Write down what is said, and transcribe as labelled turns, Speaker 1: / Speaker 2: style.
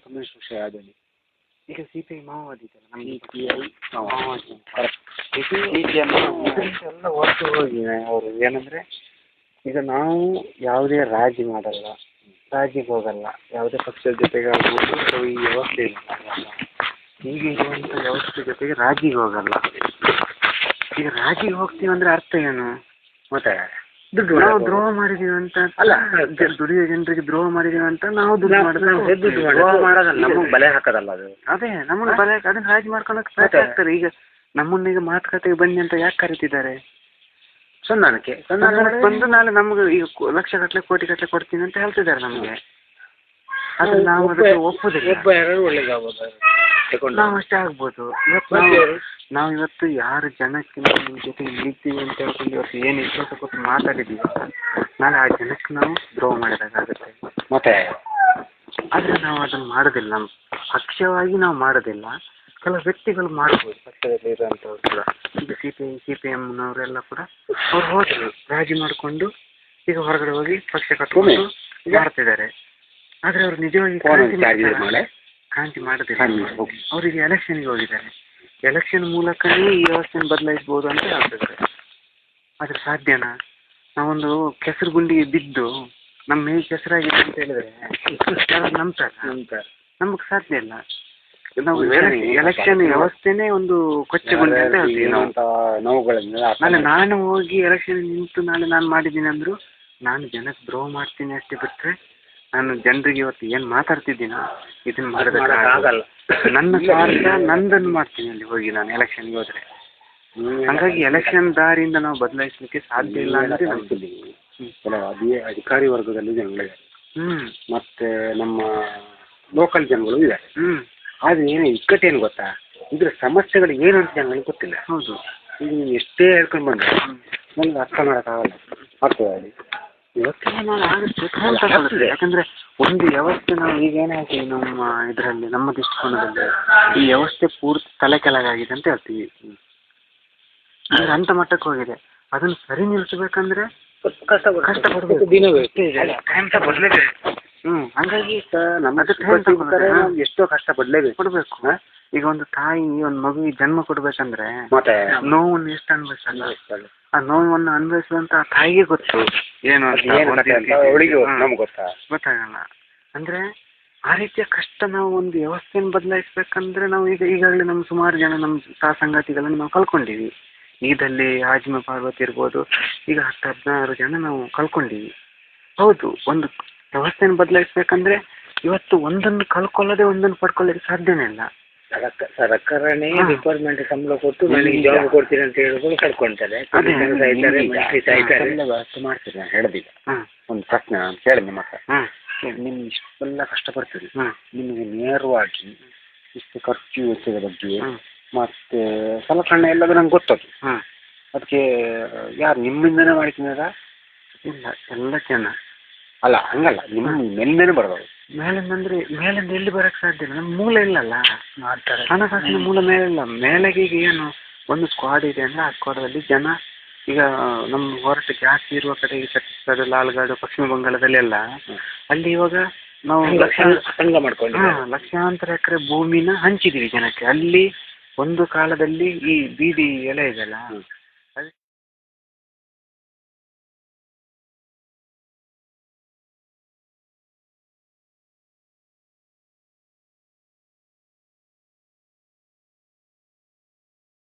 Speaker 1: Communist ಪಕ್ಷ
Speaker 2: ಈಗ C P I ಮಾವೋವಾದಿ ಇದೆಯಲ್ಲ ನಮ್ಗೆ
Speaker 1: ಐ. ಸಿ ಪಿ ಎಂ
Speaker 2: ಇದರಿಂದ ಎಲ್ಲ ಹೊರಟು ಹೋಗಿ ಅವರು ಏನಂದ್ರೆ, ಈಗ ನಾವು ಯಾವುದೇ ರಾಜಿ ಮಾಡಲ್ಲ, ರಾಜಿಗೆ ಹೋಗಲ್ಲ, ಯಾವುದೇ ಪಕ್ಷದ ಜೊತೆಗೆ ಈ ವ್ಯವಸ್ಥೆ ಇಲ್ಲ. ಈಗ ಇರುವಂಥ ವ್ಯವಸ್ಥೆ ಜೊತೆಗೆ ರಾಜಿಗೆ ಹೋಗಲ್ಲ. ಈಗ ರಾಜಿಗೆ ಹೋಗ್ತೀವಿ ಅಂದ್ರೆ ಅರ್ಥ ಏನು?
Speaker 1: ಮತ್ತೆ
Speaker 2: ದುಡ್ಡು ನಾವು ದ್ರೋಹ ಮಾಡಿದೀವಿ ಅಂತ
Speaker 1: ಅಲ್ಲ.
Speaker 2: ದುಡಿಯೋ ಜನರಿಗೆ ದ್ರೋಹ ಮಾಡಿದೀವಿ ಅಂತ ನಾವು ದುಡ್ಡು ಮಾಡಿದ್ರೆ
Speaker 1: ನಮಗೆ ಬಲೆ ಹಾಕೋದಲ್ಲ ಅದು.
Speaker 2: ಅದೇ ನಮ್ಮನ್ನ ಬಲೆ ಅದನ್ನ ರಾಜಿ ಮಾಡ್ಕೊಳಕ್ ಸಾಧ್ಯ ಆಗ್ತಾರೆ ಈಗ ನಮ್ಮನ್ನ ಈಗ ಮಾತುಕತೆಗೆ ಬನ್ನಿ ಅಂತ ಯಾಕೆ ಕರಿತಿದ್ದಾರೆ?
Speaker 1: ಸೊನ್ನಾನಕ್ಕೆ
Speaker 2: ಸಂಧಾನಕ್ಕೆ ಬಂದು ನಾಳೆ ನಮ್ಗೆ ಈಗ ಲಕ್ಷ ಗಟ್ಟಲೆ ಕೋಟಿ ಗಟ್ಟಲೆ ಕೊಡ್ತೀನಿ ಅಂತ ಹೇಳ್ತಿದ್ದಾರೆ ನಮಗೆ. ಅದನ್ನ ನಾವು ಅದಕ್ಕೆ ಒಪ್ಪುದಿಲ್ಲ.
Speaker 1: ಒಬ್ಬ ಯಾರು ತಗೊಂಡು
Speaker 2: ನಾವು ಅಷ್ಟೇ ಆಗ್ಬೋದು. ಇವತ್ತು ನಾವು ನಾವು ಇವತ್ತು ಯಾರು ಜನಕ್ಕೆ ನಾವು ನಿಮ್ಮ ಜೊತೆ ಇಳಿತೀವಿ ಅಂತ ಹೇಳ್ಕೊಂಡು ಇವತ್ತು ಏನು ವಿಶ್ವಾಸ ಕೊಟ್ಟು ಮಾತಾಡಿದ್ದೀವಿ ನಾಳೆ ಆ ಜನಕ್ಕೆ ನಾವು ದ್ರೋಹ ಮಾಡಿದಾಗುತ್ತೆ
Speaker 1: ಮತ್ತೆ?
Speaker 2: ಆದ್ರೆ ನಾವು ಅದನ್ನ ಮಾಡೋದಿಲ್ಲ. ಪಕ್ಷವಾಗಿ ನಾವು ಮಾಡೋದಿಲ್ಲ. ಕೆಲವು ವ್ಯಕ್ತಿಗಳು ಮಾಡ್ಬೋದು. ಪಕ್ಷದಲ್ಲಿ ಇರೋಂಥವ್ರು ಕೂಡ. ಈಗ C P I C P ಎಮ್ನವರೆಲ್ಲ ಕೂಡ ಅವ್ರು ಹೋದ್ರು. ರಾಜಿ ಮಾಡಿಕೊಂಡು ಈಗ ಹೊರಗಡೆ ಹೋಗಿ ಪಕ್ಷ ಕಟ್ಕೊಂಡು ಮಾಡ್ತಿದ್ದಾರೆ. ಆದ್ರೆ ಅವ್ರು ನಿಜವಾಗಿ ಕ್ರಾಂತಿ ಹೋಗಿ ಮಾಡೋದಿಲ್ಲ
Speaker 1: ಕ್ರಾಂತಿ
Speaker 2: ಅವರಿಗೆ ಎಲೆಕ್ಷನ್ಗೆ ಹೋಗಿದ್ದಾರೆ. ಎಲೆಕ್ಷನ್ ಮೂಲಕನೇ ಈ ವ್ಯವಸ್ಥೆ ಬದಲಾಯಿಸಬಹುದು ಅಂತ ಹೇಳ್ತಿದ್ದಾರೆ ಆದ್ರೆ ಸಾಧ್ಯನಾ? ನಾವೊಂದು ಕೆಸರು ಗುಂಡಿಗೆ ಬಿದ್ದು ನಮ್ಮ ಮೇಲೆ ಕೆಸರಾಗಿದೆ ಅಂತ ಹೇಳಿದ್ರೆ ಯಾರು ನಂಬ್ತಾರ? ನಮಗೆ ಸಾಧ್ಯ ಇಲ್ಲ. ನಾವು
Speaker 1: ಎಲೆಕ್ಷನ್
Speaker 2: ವ್ಯವಸ್ಥೆನೆ ವ್ಯವಸ್ಥೆನೇ ಒಂದು ಕೊಚ್ಚಗುಂಡಿ ಅಂತ ಹೇಳ್ತೀವಿ ನಾವು. ನಾಳೆ ನಾನು ಹೋಗಿ ಎಲೆಕ್ಷನ್ ನಿಂತು ನಾಳೆ ನಾನು ಮಾಡಿದ್ದೀನಿ ಅಂದ್ರು ನಾನು ಜನಕ್ಕೆ ದ್ರೋಹ ಮಾಡ್ತೀನಿ ಅಷ್ಟೇ ಬಿಟ್ಟರೆ ನಾನು ಜನರಿಗೆ ಇವತ್ತು ಏನು ಮಾತಾಡ್ತಿದ್ದೀನ ಇದನ್ನ ಮಾಡೋದಕ್ಕೆ
Speaker 1: ಆಗಲ್ಲ.
Speaker 2: ನನ್ನ ಸ್ವಾರ್ಥ ನಂದನ್ನು ಮಾಡ್ತೀನಿ ಅಲ್ಲಿ ಹೋಗಿ ನಾನು ಎಲೆಕ್ಷನ್ಗೆ ಹೋದ್ರೆ. ಹಂಗಾಗಿ ಎಲೆಕ್ಷನ್ ದಾರಿಯಿಂದ ನಾವು ಬದಲಾಯಿಸಲಿಕ್ಕೆ ಸಾಧ್ಯ ಇಲ್ಲ ಅಂತ
Speaker 1: ಅದೇ. ಕೆಲವು ಅಧಿ- ಅಧಿಕಾರಿ ವರ್ಗದಲ್ಲಿ ಜನಗಳಿದ್ದಾರೆ
Speaker 2: ಹ್ಮ್.
Speaker 1: ಮತ್ತೆ ನಮ್ಮ ಲೋಕಲ್ ಜನಗಳು ಇದೆ
Speaker 2: ಹ್ಮ್.
Speaker 1: ಆದ್ರೆ ಏನು ಇಕ್ಕಟ್ಟೇನು ಗೊತ್ತಾ? ಇದ್ರ ಸಮಸ್ಯೆಗಳು ಏನು ಅಂತ ಜನಗಳಿಗೆ ಗೊತ್ತಿಲ್ಲ.
Speaker 2: ಹೌದು.
Speaker 1: ಈಗ ನೀವು ಎಷ್ಟೇ ಹೇಳ್ಕೊಂಡು ಬಂದ್ರೆ ನನ್ಗೆ ಅರ್ಥ ಮಾಡೋಕ್ಕಾಗಲ್ಲ. ಆಗಲ್ಲ ಅಲ್ಲಿ
Speaker 2: ಇವತ್ತಿನ ನಾನು ತಗೊಳ್ಳುತ್ತೆ ಯಾಕಂದ್ರೆ ಒಂದು ವ್ಯವಸ್ಥೆ ನಾವು ಈಗ ಏನಾಗಿದೆ ನಮ್ಮ ಇದರಲ್ಲಿ ನಮ್ಮ ದೃಷ್ಟಿಕೋನದಲ್ಲಿ? ಈ ವ್ಯವಸ್ಥೆ ಪೂರ್ತಿ ತಲೆ ಕೆಳಗಾಗಿದೆ ಅಂತ ಹೇಳ್ತೀವಿ. ಅಂದ್ರೆ ಅಂತ ಮಟ್ಟಕ್ಕೆ ಹೋಗಿದೆ. ಅದನ್ನ ಸರಿ ನಿಲ್ಲಿಸ್ಬೇಕಂದ್ರೆ
Speaker 1: ಕಷ್ಟ
Speaker 2: ಕಷ್ಟಪಡ್ಬೇಕು.
Speaker 1: ದಿನ ಬೇಕು.
Speaker 2: ಹಂಗಾಗಿ
Speaker 1: ನಮ್ಮ. ನಾವು ಎಷ್ಟೋ ಕಷ್ಟ ಪಡ್ಲೇಬೇಕು.
Speaker 2: ಕೊಡ್ಬೇಕು. ಈಗ ಒಂದು ತಾಯಿ ಒಂದು ಮಗುವಿಗೆ ಜನ್ಮ ಕೊಡ್ಬೇಕಂದ್ರೆ
Speaker 1: ಮತ್ತೆ?
Speaker 2: ನೋವನ್ನು ಎಷ್ಟು ಅನ್ಭವಿಸಲ್ಲ ಆ ನೋವನ್ನು ಅನುಭವಿಸುವಂತ ಆ ತಾಯಿಗೆ ಗೊತ್ತು. ಏನು ಅಂತ
Speaker 1: ಅದು ಏನು
Speaker 2: ಒಂದು
Speaker 1: ಕಥೆ ಅಂತ
Speaker 2: ರೀತಿ-
Speaker 1: ಅವಳಿಗೆ
Speaker 2: ಹ್ಮ್.
Speaker 1: ನಮ್ಗೆ ಗೊತ್ತಾ?
Speaker 2: ಗೊತ್ತಾಗಲ್ಲ. ಅಂದ್ರೆ ಆ ರೀತಿಯ ಕಷ್ಟ ನಾವು ಒಂದು ವ್ಯವಸ್ಥೆಯನ್ನು ಬದಲಾಯಿಸ್ಬೇಕಂದ್ರೆ ನಾವು ಈಗ ಈಗಾಗಲೇ ನಮ್ಮ ಸುಮಾರು ಜನ ನಮ್ಮ ಸಹ ಸಂಗಾತಿಗಳನ್ನು ನಾವು ಕಳ್ಕೊಂಡಿವಿ ಈದಲ್ಲಿ ಆಜ್ಮ ಪಾರ್ವತಿ ಇರ್ಬೋದು ಈಗ ಹತ್ತು ಹದಿನಾರು ಜನ ನಾವು ಕಳ್ಕೊಂಡಿವಿ ಹೌದು ಒಂದು ವ್ಯವಸ್ಥೆಯನ್ನು ಬದಲಾಯಿಸ್ಬೇಕಂದ್ರೆ ಇವತ್ತು ಒಂದನ್ನು ಕಳ್ಕೊಳ್ಳದೆ ಒಂದನ್ನು ಪಡ್ಕೊಳ್ಳೋಕೆ ಸಾಧ್ಯನೇ ಇಲ್ಲ.
Speaker 1: ಸರ್ಕ- ಸರ್ಕಾರನೇ
Speaker 2: ಹಾ.
Speaker 1: ಡಿಪಾರ್ಟ್ಮೆಂಟ್ ಸಂಬಳ ಕೊಟ್ಟು ನನಗೆ ಜಾಬ್ ಕೊಡ್ತೀನಿ ಅಂತ ಹೇಳಿದ್ರು ಕಳ್ಕೊಂತಾರೆ.
Speaker 2: ಅದೇ.
Speaker 1: ಪೊಲೀಸರು ಸಾಯ್ತಾರೆ
Speaker 2: ಈಗ-
Speaker 1: ಮಂತ್ರಿ ಸಾಯ್ತಾರೆ
Speaker 2: ಹಾ.
Speaker 1: ವ್ಯವಸ್ಥೆ ಮಾಡ್ತೀರಿ? ನಾನು ಹೇಳದಿಲ್ಲ. ಒಂದು ಪ್ರಶ್ನೆ ನಾನು ಕೇಳಿ ನಿಮ್ಮ ಹತ್ರ. ಇಷ್ಟೆಲ್ಲ ಕಷ್ಟಪಡ್ತೀರಿ.
Speaker 2: ಹ್ಮ್
Speaker 1: ನಿಮಗೆ ನೇರವಾಗಿ ಇಷ್ಟು ಖರ್ಚು ವೆಚ್ಚದ ಬಗ್ಗೆ
Speaker 2: ಹ್ಮ್
Speaker 1: ಮತ್ತೆ ಸಲಕರಣೆ ಎಲ್ಲದು ನಂಗೆ ಗೊತ್ತದು.
Speaker 2: ಹ್ಮ್
Speaker 1: ಅದಕ್ಕೆ ಯಾರು ನಿಮ್ಮಿಂದನೇ ಮಾಡಿದ್ದೀರ?
Speaker 2: ಇಲ್ಲ ಎಲ್ಲ ಜನ.
Speaker 1: ಅಲ್ಲ ಹಂಗಲ್ಲ. ನಿಮ್ಮ ಮೇಲ್ಮೇಲೆ ಬರೋದು.
Speaker 2: ಮೇಲಿಂದ ಅಂದ್ರೆ ಮೇಲಿಂದ ಎಲ್ಲಿ ಬರಕ್ ಸಾಧ್ಯ ಇಲ್ಲ. ನಮ್ಮ ಮೂಲ ಇಲ್ಲಲ್ಲ.
Speaker 1: ಮಾಡ್ತಾರೆ.
Speaker 2: ಹಣಕಾಸಿನ ಮೂಲ ಮೇಲೆ ಇಲ್ಲ. ಮೇಲೆಗೆ ಈಗ ಏನು ಒಂದು ಸ್ಕ್ವಾಡ್ ಇದೆ ಅಂದ್ರೆ ಆ ಸ್ಕ್ವಾಡಲ್ಲಿ ಜನ ಈಗ ನಮ್ಮ ಹೋರಾಟ ಜಾಸ್ತಿ ಇರುವ ಕಡೆ ಈ ಛತ್ತೀಸ್ಗಢ ಲಾಲ್ಗಾಡು ಪಶ್ಚಿಮ ಬಂಗಾಳದಲ್ಲಿ ಎಲ್ಲ ಅಲ್ಲಿ ಇವಾಗ ನಾವು ಲಕ್ಷಾಂತರ
Speaker 1: ಸಂಘ ಮಾಡ್ಕೊಂಡು
Speaker 2: ಲಕ್ಷಾಂತರ ಎಕರೆ ಭೂಮಿನ ಹಂಚಿದೀವಿ ಜನಕ್ಕೆ. ಅಲ್ಲಿ ಒಂದು ಕಾಲದಲ್ಲಿ ಈ ಬೀದಿ ಎಲೆ ಇದೆಯಲ್ಲ